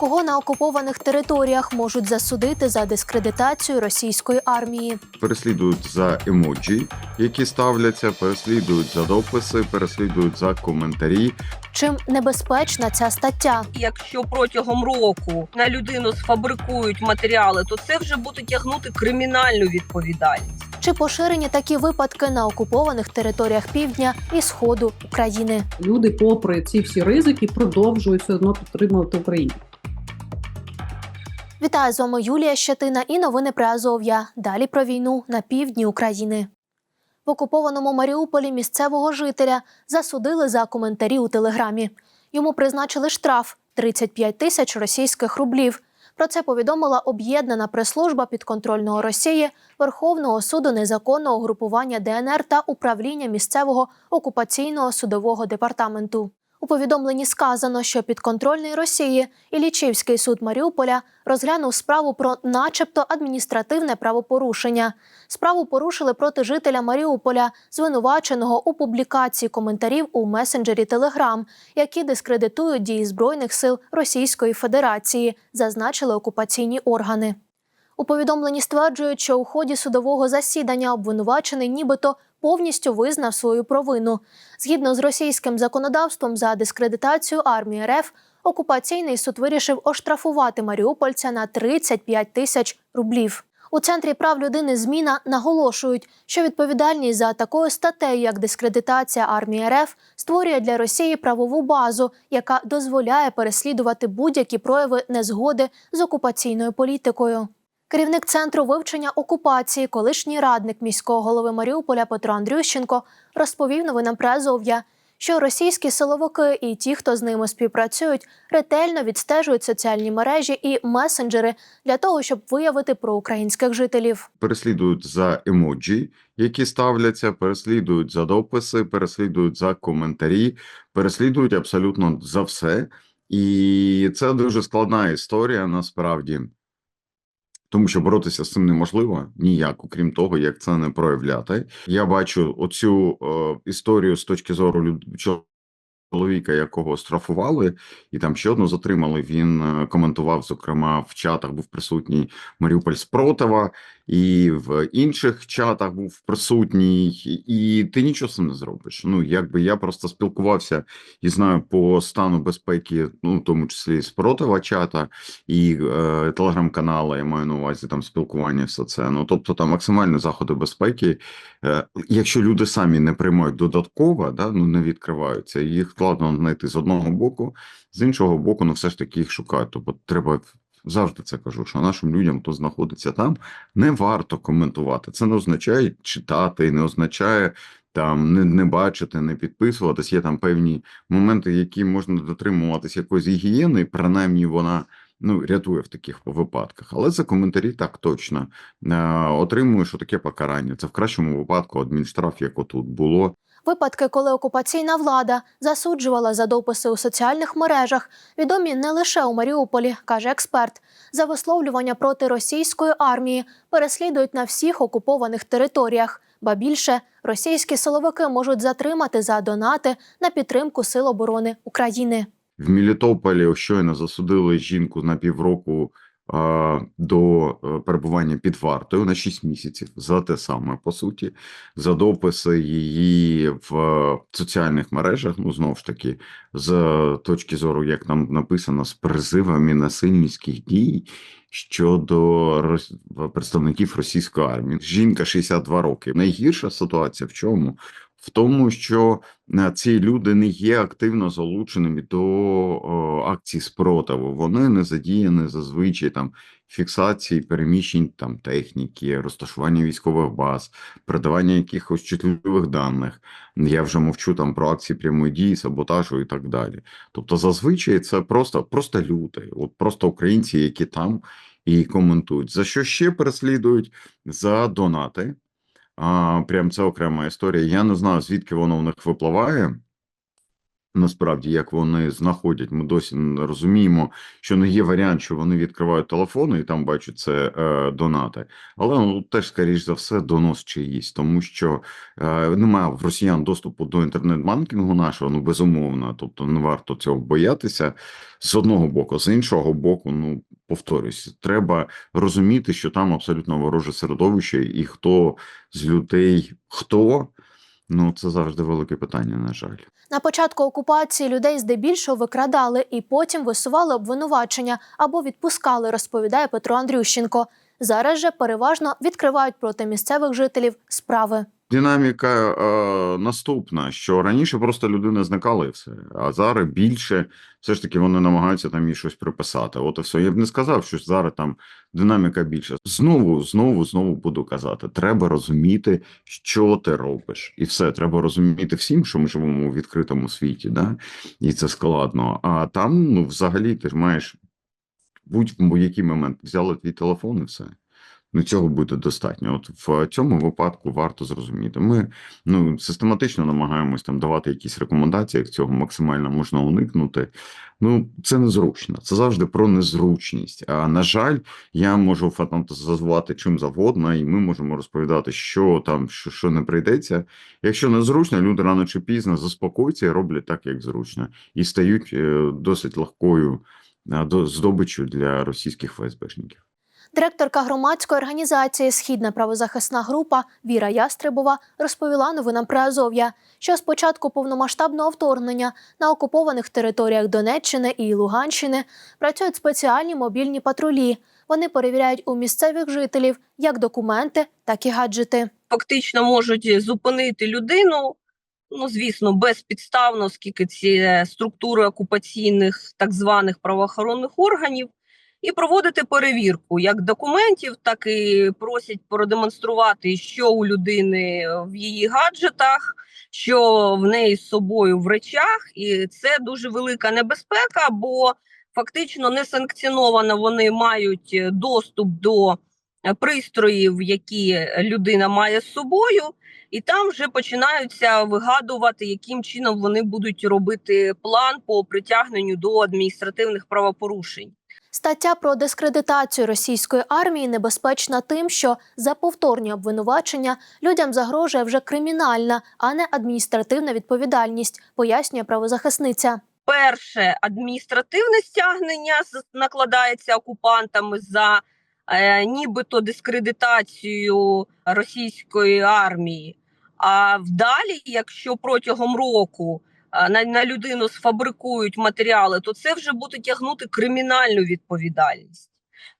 Кого на окупованих територіях можуть засудити за дискредитацію російської армії? переслідують за емоджі, які ставляться, переслідують за дописи, переслідують за коментарі. Чим небезпечна ця стаття? Якщо протягом року на людину сфабрикують матеріали, то це вже буде тягнути кримінальну відповідальність. Чи поширені такі випадки на окупованих територіях півдня і сходу України? люди, попри ці всі ризики, продовжують все одно підтримувати Україну. Вітаю з вами Юлія Щетина і новини про Азов'я. Далі про війну на півдні України. В окупованому Маріуполі місцевого жителя засудили за коментарі у телеграмі. Йому призначили штраф 35 тисяч російських рублів. Про це повідомила об'єднана прес-служба підконтрольного Росії Верховного суду незаконного групування ДНР та управління місцевого окупаційного судового департаменту. У повідомленні сказано, що підконтрольний Росії Іллічівський суд Маріуполя розглянув справу про, начебто, адміністративне правопорушення. Справу порушили проти жителя Маріуполя, звинуваченого у публікації коментарів у месенджері Телеграм, які дискредитують дії збройних сил Російської Федерації, зазначили окупаційні органи. У повідомленні стверджують, що у ході судового засідання обвинувачений нібито повністю визнав свою провину. Згідно з російським законодавством за дискредитацію армії РФ, окупаційний суд вирішив оштрафувати маріупольця на 35 тисяч рублів. У центрі прав людини зміна наголошують, що відповідальність за такою статтею, як дискредитація армії РФ, створює для Росії правову базу, яка дозволяє переслідувати будь-які прояви незгоди з окупаційною політикою. Керівник центру вивчення окупації, колишній радник міського голови Маріуполя Петро Андрющенко, розповів новинам Преазов'я, що російські силовики і ті, хто з ними співпрацюють, ретельно відстежують соціальні мережі і месенджери для того, щоб виявити проукраїнських жителів. переслідують за емоджі, які ставляться, переслідують за дописи, переслідують за коментарі, переслідують абсолютно за все. І це дуже складна історія насправді. Тому що боротися з цим неможливо ніяк, окрім того, як це не проявляти. Я бачу оцю е, історію з точки зору людського чоловіка, якого штрафували, і там ще одну затримали. Він е, коментував, зокрема, в чатах був присутній Маріуполь Спротива, і в інших чатах був присутній, і ти нічого з цим не зробиш. Ну якби я просто спілкувався і знаю по стану безпеки, ну в тому числі спротива чата і е, телеграм-канала. Я маю на увазі там спілкування, все це. Ну тобто там максимальні заходи безпеки. Е, якщо люди самі не приймають додатково, да, ну не відкриваються, їх складно знайти з одного боку, з іншого боку, ну все ж таки їх шукають. Тобто треба завжди це кажу, що нашим людям, хто знаходиться там, не варто коментувати. Це не означає читати, не означає. Там не, не бачити, не підписуватись. Є там певні моменти, які можна дотримуватися якоїсь гігієни, принаймні вона ну рятує в таких випадках. Але за коментарі так точно е, отримує, що таке покарання. Це в кращому випадку адмінштраф, як отут було. Випадки, коли окупаційна влада засуджувала за дописи у соціальних мережах, відомі не лише у Маріуполі, каже експерт. За висловлювання проти російської армії переслідують на всіх окупованих територіях. Ба більше російські силовики можуть затримати за донати на підтримку Сил оборони України. В Мелітополі щойно засудили жінку на півроку до е, перебування під вартою на 6 місяців за те саме по суті, за дописи її в е, соціальних мережах. Ну знову ж таки, з точки зору, як там написано, з призивами насильницьких дій щодо представників російської армії. Жінка 62 роки. Найгірша ситуація в чому? В тому, що е, ці люди не є активно залученими до о, акцій спротиву. Вони не задіяні зазвичай там фіксації переміщень там техніки, розташування військових баз, передавання якихось чутливих даних. Я вже мовчу там про акції прямої дії, саботажу і так далі. Тобто, зазвичай це просто, просто люди, от просто українці, які там і коментують. За що ще переслідують? За донати. А, прям це окрема історія. Я не знаю, звідки воно в них випливає. Насправді, як вони знаходять, ми досі не розуміємо, що не є варіант, що вони відкривають телефони і там бачать це е, донати. Але ну, теж, скоріш за все, донос чиїсь, тому що е, немає в росіян доступу до інтернет-банкінгу нашого, ну безумовно. Тобто не варто цього боятися з одного боку, з іншого боку, ну повторюсь, треба розуміти, що там абсолютно вороже середовище, і хто з людей хто. Ну, це завжди велике питання, на жаль. На початку окупації людей здебільшого викрадали і потім висували обвинувачення або відпускали, розповідає Петро Андрющенко. Зараз же переважно відкривають проти місцевих жителів справи. Динаміка е, наступна, що раніше просто людина зникала і все, а зараз більше все ж таки вони намагаються там їй щось приписати. От і все. Я б не сказав, що зараз там динаміка більша. Знову, знову, знову буду казати: треба розуміти, що ти робиш, і все. Треба розуміти всім, що ми живемо у відкритому світі, да? і це складно. А там, ну, взагалі, ти ж маєш будь-який момент взяли твій телефон і все. Ну, цього буде достатньо. От в цьому випадку варто зрозуміти. Ми ну систематично намагаємось там давати якісь рекомендації, як цього максимально можна уникнути. Ну, це незручно. Це завжди про незручність. А на жаль, я можу фантазувати чим завгодно, і ми можемо розповідати, що там, що, що не прийдеться. Якщо незручно, люди рано чи пізно заспокоюються і роблять так, як зручно, і стають е, досить легкою е, до здобиччю для російських ФСБшників. Директорка громадської організації Східна правозахисна група Віра Ястребова розповіла новинам про Азов'я, що з початку повномасштабного вторгнення на окупованих територіях Донеччини і Луганщини працюють спеціальні мобільні патрулі. Вони перевіряють у місцевих жителів як документи, так і гаджети. Фактично можуть зупинити людину. Ну, звісно, безпідставно, оскільки ці структури окупаційних так званих правоохоронних органів, і проводити перевірку як документів, так і просять продемонструвати, що у людини в її гаджетах, що в неї з собою в речах, і це дуже велика небезпека, бо фактично несанкціоновано вони мають доступ до пристроїв, які людина має з собою. І там вже починаються вигадувати, яким чином вони будуть робити план по притягненню до адміністративних правопорушень. Стаття про дискредитацію російської армії небезпечна тим, що за повторні обвинувачення людям загрожує вже кримінальна, а не адміністративна відповідальність, пояснює правозахисниця. Перше адміністративне стягнення накладається окупантами за е, нібито дискредитацію російської армії. А вдалі, якщо протягом року на, на людину сфабрикують матеріали, то це вже буде тягнути кримінальну відповідальність.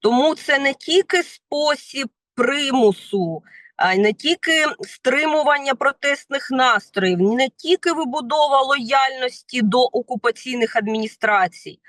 Тому це не тільки спосіб примусу, а не тільки стримування протестних настроїв, не тільки вибудова лояльності до окупаційних адміністрацій,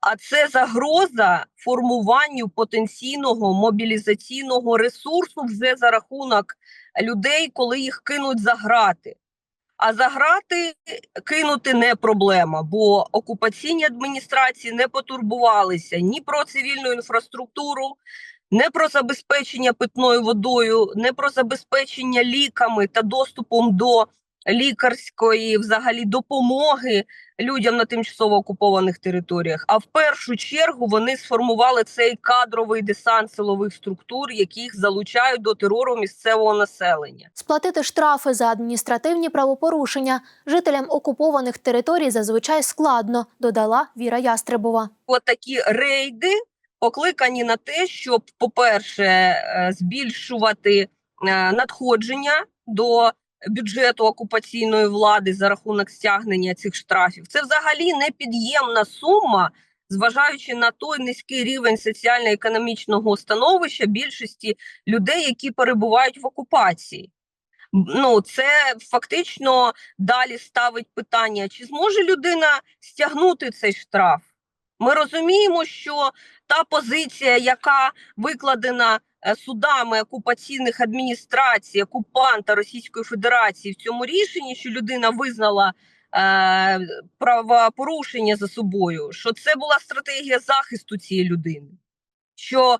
а це загроза формуванню потенційного мобілізаційного ресурсу вже за рахунок людей, коли їх кинуть за грати. А за грати кинути не проблема, бо окупаційні адміністрації не потурбувалися ні про цивільну інфраструктуру, не про забезпечення питною водою, не про забезпечення ліками та доступом до лікарської взагалі допомоги людям на тимчасово окупованих територіях. А в першу чергу вони сформували цей кадровий десант силових структур, яких залучають до терору місцевого населення. Сплатити штрафи за адміністративні правопорушення жителям окупованих територій зазвичай складно, додала Віра Ястребова. От такі рейди покликані на те, щоб, по-перше, е, збільшувати е, надходження до бюджету окупаційної влади за рахунок стягнення цих штрафів. Це взагалі непід'ємна сума, зважаючи на той низький рівень соціально-економічного становища більшості людей, які перебувають в окупації. Ну, це фактично далі ставить питання: чи зможе людина стягнути цей штраф? Ми розуміємо, що та позиція, яка викладена судами окупаційних адміністрацій, окупанта Російської Федерації в цьому рішенні, що людина визнала е, правопорушення за собою, що це була стратегія захисту цієї людини. Що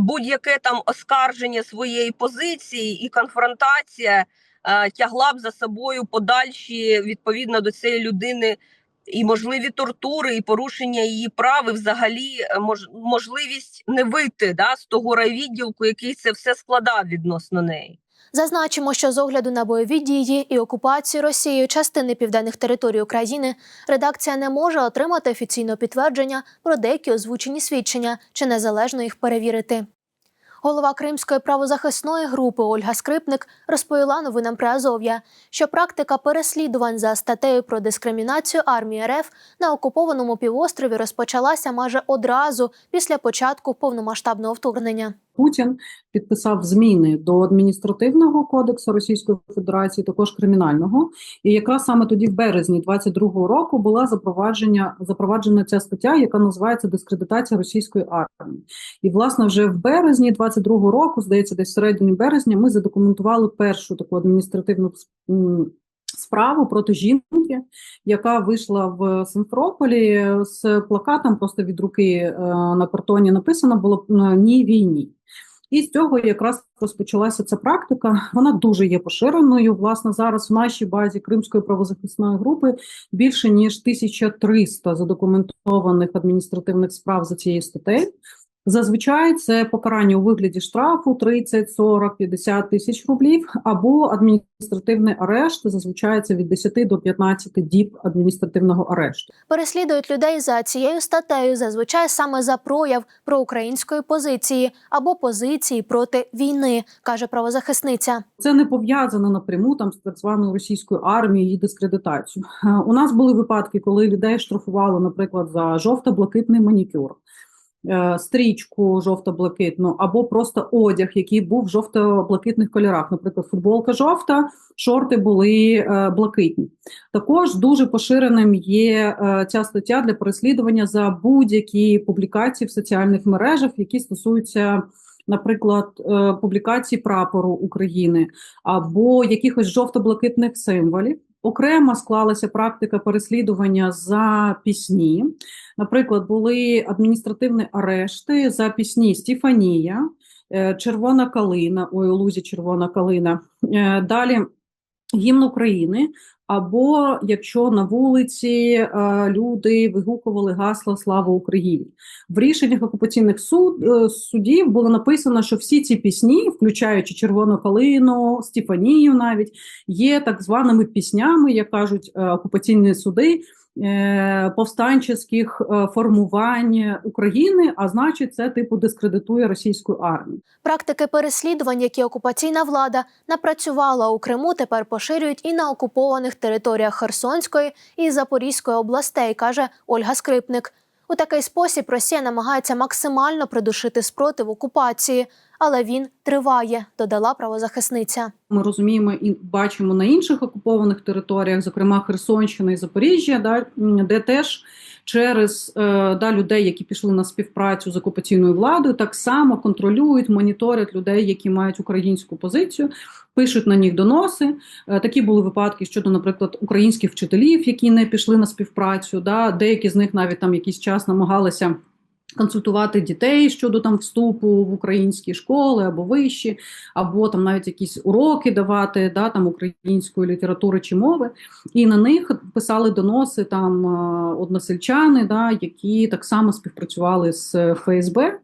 будь-яке там оскарження своєї позиції і конфронтація е, тягла б за собою подальші відповідно до цієї людини і можливі тортури, і порушення її прав, і взагалі е, мож, можливість не вийти да, з того райвідділку, який це все складав відносно неї. Зазначимо, що з огляду на бойові дії і окупацію Росією частини південних територій України редакція не може отримати офіційного підтвердження про деякі озвучені свідчення чи незалежно їх перевірити. Голова Кримської правозахисної групи Ольга Скрипник розповіла новинам при Азов'я, що практика переслідувань за статтею про дискримінацію армії РФ на окупованому півострові розпочалася майже одразу після початку повномасштабного вторгнення. Путін підписав зміни до адміністративного кодексу Російської Федерації, також кримінального. І якраз саме тоді, в березні 22-го року, була запровадження запроваджена ця стаття, яка називається дискредитація російської армії. І власне вже в березні 22-го року, здається, десь в середині березня, ми задокументували першу таку адміністративну справу проти жінки, яка вийшла в Симферополі з плакатом просто від руки е, на картоні написано було е, ні війні. І з цього якраз розпочалася ця практика. Вона дуже є поширеною. Власне, зараз в нашій базі Кримської правозахисної групи більше ніж 1300 задокументованих адміністративних справ за цією статтею. Зазвичай це покарання у вигляді штрафу 30, 40, 50 тисяч рублів або адміністративний арешт. Зазвичай це від 10 до 15 діб адміністративного арешту. Переслідують людей за цією статтею зазвичай саме за прояв проукраїнської позиції або позиції проти війни, каже правозахисниця. Це не пов'язано напряму там з так званою російською армією і дискредитацією. Е, У нас були випадки, коли людей штрафували, наприклад, за жовто-блакитний манікюр. Е, Стрічку жовто-блакитну або просто одяг, який був в жовто-блакитних кольорах. Наприклад, футболка жовта, шорти були е, блакитні. Також дуже поширеним є е, ця стаття для переслідування за будь-які публікації в соціальних мережах, які стосуються, наприклад, публікації прапору України або якихось жовто-блакитних символів. Окремо склалася практика переслідування за пісні. Наприклад, були адміністративні арешти за пісні Стефанія, е, Червона калина, ой, у лузі Червона калина. Е, Далі гімн України. Або якщо на вулиці е, люди вигукували гасла Слава Україні. В рішеннях окупаційних суд, е, судів було написано, що всі ці пісні, включаючи Червону калину, Стефанію навіть, є так званими піснями, як кажуть е, окупаційні суди, повстанчих е, формувань України, а значить, це типу дискредитує російську армію. Практики переслідувань, які окупаційна влада напрацювала у Криму, тепер поширюють і на окупованих територіях Херсонської і Запорізької областей, каже Ольга Скрипник. У такий спосіб Росія намагається максимально придушити спротив окупації, але він триває, додала правозахисниця. Ми розуміємо і бачимо на інших окупованих територіях, зокрема Херсонщина і Запоріжжя, да, де теж через е, да, людей, які пішли на співпрацю з окупаційною владою, так само контролюють, моніторять людей, які мають українську позицію, пишуть на них доноси. Е, Такі були випадки щодо, наприклад, українських вчителів, які не пішли на співпрацю. Да, деякі з них навіть там якийсь час намагалися. Консультувати дітей щодо там вступу в українські школи або вищі, або там навіть якісь уроки давати да, там української літератури чи мови, і на них писали доноси там е, односельчани, да, які так само співпрацювали з ФСБ.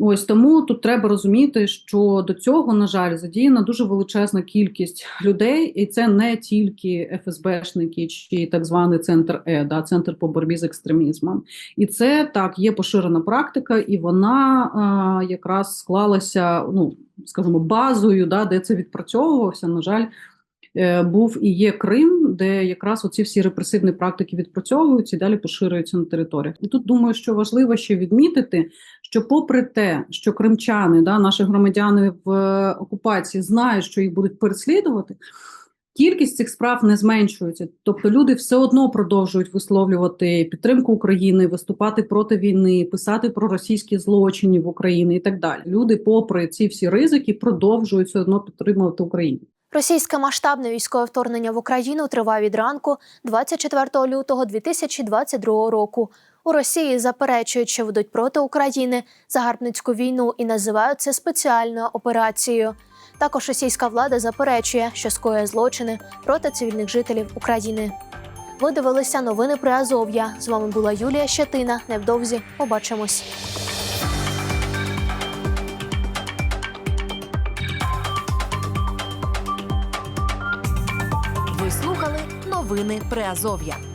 Ось тому тут треба розуміти, що до цього, на жаль, задіяна дуже величезна кількість людей, і це не тільки ФСБшники чи так званий центр Е, да, центр по боротьбі з екстремізмом. І це так є поширена практика, і вона а, якраз склалася, ну скажімо, базою, да, де це відпрацьовувався. На жаль, е, був і є Крим, де якраз оці всі репресивні практики відпрацьовуються і далі поширюються на територіях. І тут думаю, що важливо ще відмітити, що, попри те, що кримчани, да, наші громадяни в е, окупації знають, що їх будуть переслідувати. Кількість цих справ не зменшується, тобто люди все одно продовжують висловлювати підтримку України, виступати проти війни, писати про російські злочини в Україні і так далі. Люди, попри ці всі ризики, продовжують все одно підтримувати Україну. Російське масштабне військове вторгнення в Україну триває від ранку 24 лютого 2022 року. У Росії заперечують, що ведуть проти України загарбницьку війну і називають це спеціальною операцією. Також російська влада заперечує, що скоює злочини проти цивільних жителів України. Ви дивилися новини про Азов'я. З вами була Юлія Щетина. Невдовзі побачимось. Ви слухали новини Приазов'я.